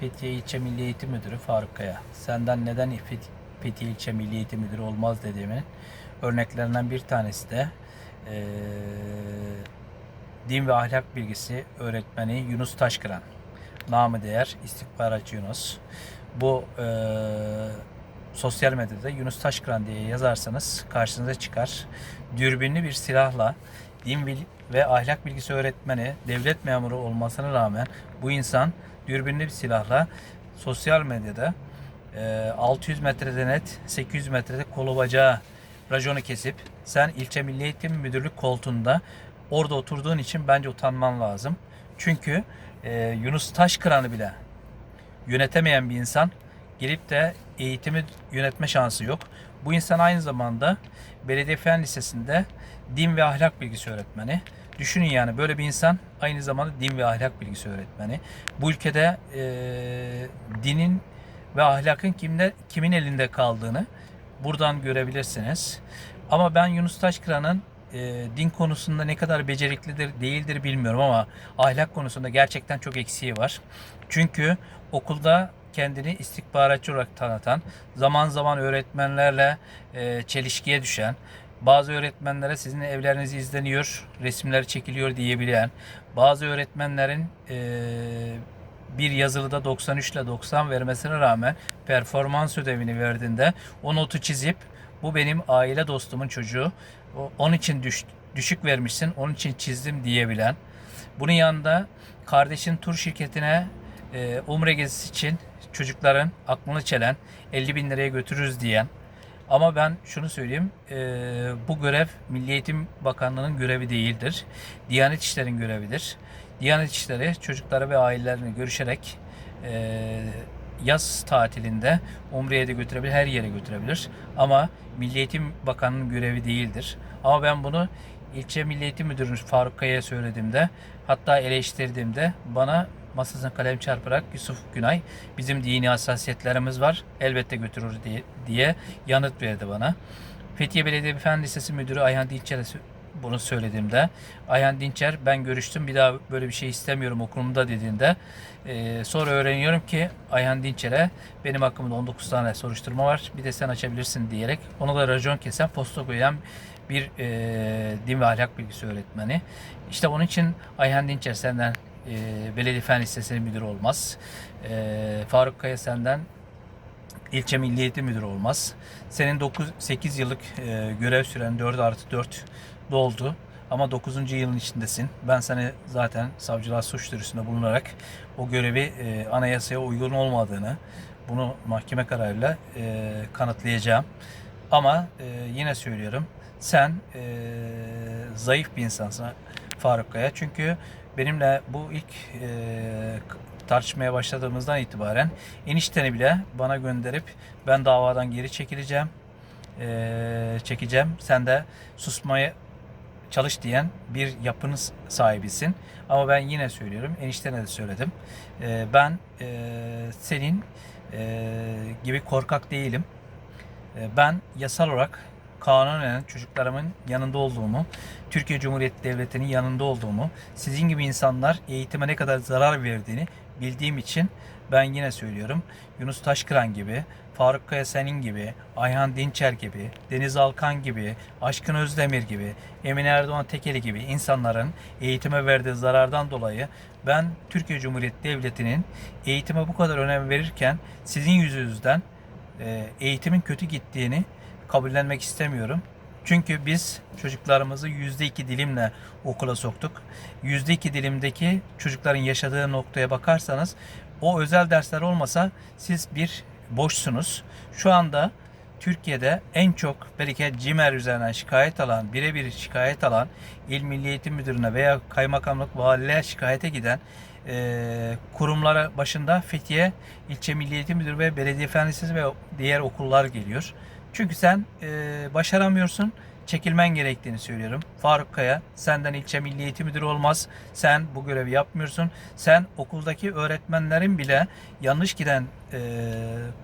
Fethiye İlçe Milli Eğitim Müdürü Faruk Kaya. Senden neden Fet- Fethiye İlçe Milli Eğitim Müdürü olmaz dediğimin örneklerinden bir tanesi de eee, din ve ahlak bilgisi öğretmeni Yunus Taşkıran. Namı değer istihbaratçı Yunus. Bu eee, sosyal medyada Yunus Taşkıran diye yazarsanız karşınıza çıkar. Dürbünlü bir silahla din bil- ve ahlak bilgisi öğretmeni, devlet memuru olmasına rağmen bu insan dürbünlü bir silahla sosyal medyada eee, 600 metrede net, 800 metrede kolu bacağı raconu kesip sen ilçe milli eğitim müdürlük koltuğunda orada oturduğun için bence utanman lazım. Çünkü eee, Yunus Taşkıran'ı bile yönetemeyen bir insan gelip de eğitimi yönetme şansı yok. Bu insan aynı zamanda Belediye Fen Lisesi'nde din ve ahlak bilgisi öğretmeni. Düşünün yani böyle bir insan aynı zamanda din ve ahlak bilgisi öğretmeni. Bu ülkede eee, dinin ve ahlakın kimde kimin elinde kaldığını buradan görebilirsiniz. Ama ben Yunus Taşkıran'ın e, din konusunda ne kadar beceriklidir değildir bilmiyorum ama ahlak konusunda gerçekten çok eksiği var. Çünkü okulda kendini istihbaratçı olarak tanıtan, zaman zaman öğretmenlerle e, çelişkiye düşen, bazı öğretmenlere sizin evleriniz izleniyor, resimler çekiliyor diyebilen, bazı öğretmenlerin e, bir yazılıda 93 ile 90 vermesine rağmen performans ödevini verdiğinde o notu çizip bu benim aile dostumun çocuğu. Onun için düş- düşük vermişsin, onun için çizdim diyebilen. Bunun yanında kardeşin tur şirketine e, umre gezisi için çocukların aklını çelen 50 bin liraya götürürüz diyen. Ama ben şunu söyleyeyim, e, bu görev Milli Eğitim Bakanlığı'nın görevi değildir. Diyanet İşleri'nin görevidir. Diyanet İşleri çocuklara ve ailelerini görüşerek e, yaz tatilinde Umre'ye de götürebilir, her yere götürebilir. Ama Milli Eğitim Bakanlığı'nın görevi değildir. Ama ben bunu ilçe Milli Eğitim Müdürü Faruk Kaya'ya söylediğimde, hatta eleştirdiğimde bana masasına kalem çarparak Yusuf Günay bizim dini hassasiyetlerimiz var elbette götürür diye, diye yanıt verdi bana. Fethiye Belediye Fen Lisesi Müdürü Ayhan Dinçer'e bunu söylediğimde Ayhan Dinçer ben görüştüm bir daha böyle bir şey istemiyorum okulumda dediğinde e, sonra öğreniyorum ki Ayhan Dinçer'e benim hakkımda 19 tane soruşturma var bir de sen açabilirsin diyerek ona da racon kesen posta koyan bir e, din ve ahlak bilgisi öğretmeni. İşte onun için Ayhan Dinçer senden e, Belediye Fen Lisesi'nin müdürü olmaz. E, Faruk Kaya senden ilçe milli eğitim müdürü olmaz. Senin 9 8 yıllık e, görev süren 4 artı 4 doldu. Ama 9. yılın içindesin. Ben seni zaten savcılığa suç duyurusunda bulunarak o görevi e, anayasaya uygun olmadığını bunu mahkeme kararıyla e, kanıtlayacağım. Ama e, yine söylüyorum sen e, zayıf bir insansın Faruk Kaya. Çünkü benimle bu ilk e, tartışmaya başladığımızdan itibaren enişteni bile bana gönderip ben davadan geri çekileceğim, e, çekeceğim. Sen de susmaya çalış diyen bir yapınız sahibisin. Ama ben yine söylüyorum, eniştene de söyledim. E, ben e, senin e, gibi korkak değilim. E, ben yasal olarak kanunen çocuklarımın yanında olduğumu, Türkiye Cumhuriyeti Devleti'nin yanında olduğumu, sizin gibi insanlar eğitime ne kadar zarar verdiğini bildiğim için ben yine söylüyorum. Yunus Taşkıran gibi, Faruk Kaya Senin gibi, Ayhan Dinçer gibi, Deniz Alkan gibi, Aşkın Özdemir gibi, Emine Erdoğan Tekeli gibi insanların eğitime verdiği zarardan dolayı ben Türkiye Cumhuriyeti Devleti'nin eğitime bu kadar önem verirken sizin yüzünüzden e, eğitimin kötü gittiğini kabullenmek istemiyorum. Çünkü biz çocuklarımızı %2 dilimle okula soktuk. %2 dilimdeki çocukların yaşadığı noktaya bakarsanız o özel dersler olmasa siz bir boşsunuz. Şu anda Türkiye'de en çok belki CİMER üzerinden şikayet alan, birebir şikayet alan İl Milli Eğitim Müdürü'ne veya kaymakamlık valiliğe şikayete giden e, kurumlara başında Fethiye İlçe Milli Eğitim Müdürü ve Belediye Fen Lisesi ve diğer okullar geliyor. Çünkü sen e, başaramıyorsun, çekilmen gerektiğini söylüyorum. Faruk Kaya, senden ilçe milli eğitim müdürü olmaz. Sen bu görevi yapmıyorsun. Sen okuldaki öğretmenlerin bile yanlış giden e,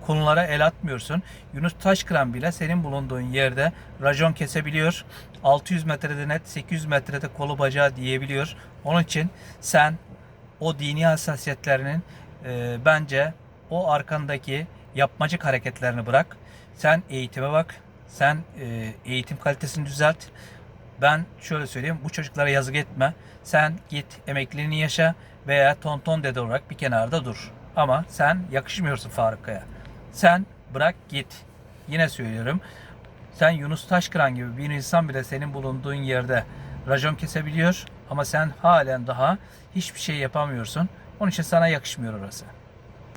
konulara el atmıyorsun. Yunus Taşkıran bile senin bulunduğun yerde racon kesebiliyor. 600 metrede net, 800 metrede kolu bacağı diyebiliyor. Onun için sen o dini hassasiyetlerinin e, bence o arkandaki yapmacık hareketlerini bırak. Sen eğitime bak. Sen e, eğitim kalitesini düzelt. Ben şöyle söyleyeyim. Bu çocuklara yazık etme. Sen git emekliliğini yaşa veya tonton dede olarak bir kenarda dur. Ama sen yakışmıyorsun Faruk Kaya. Sen bırak git. Yine söylüyorum. Sen Yunus Taşkıran gibi bir insan bile senin bulunduğun yerde racon kesebiliyor ama sen halen daha hiçbir şey yapamıyorsun. Onun için sana yakışmıyor orası.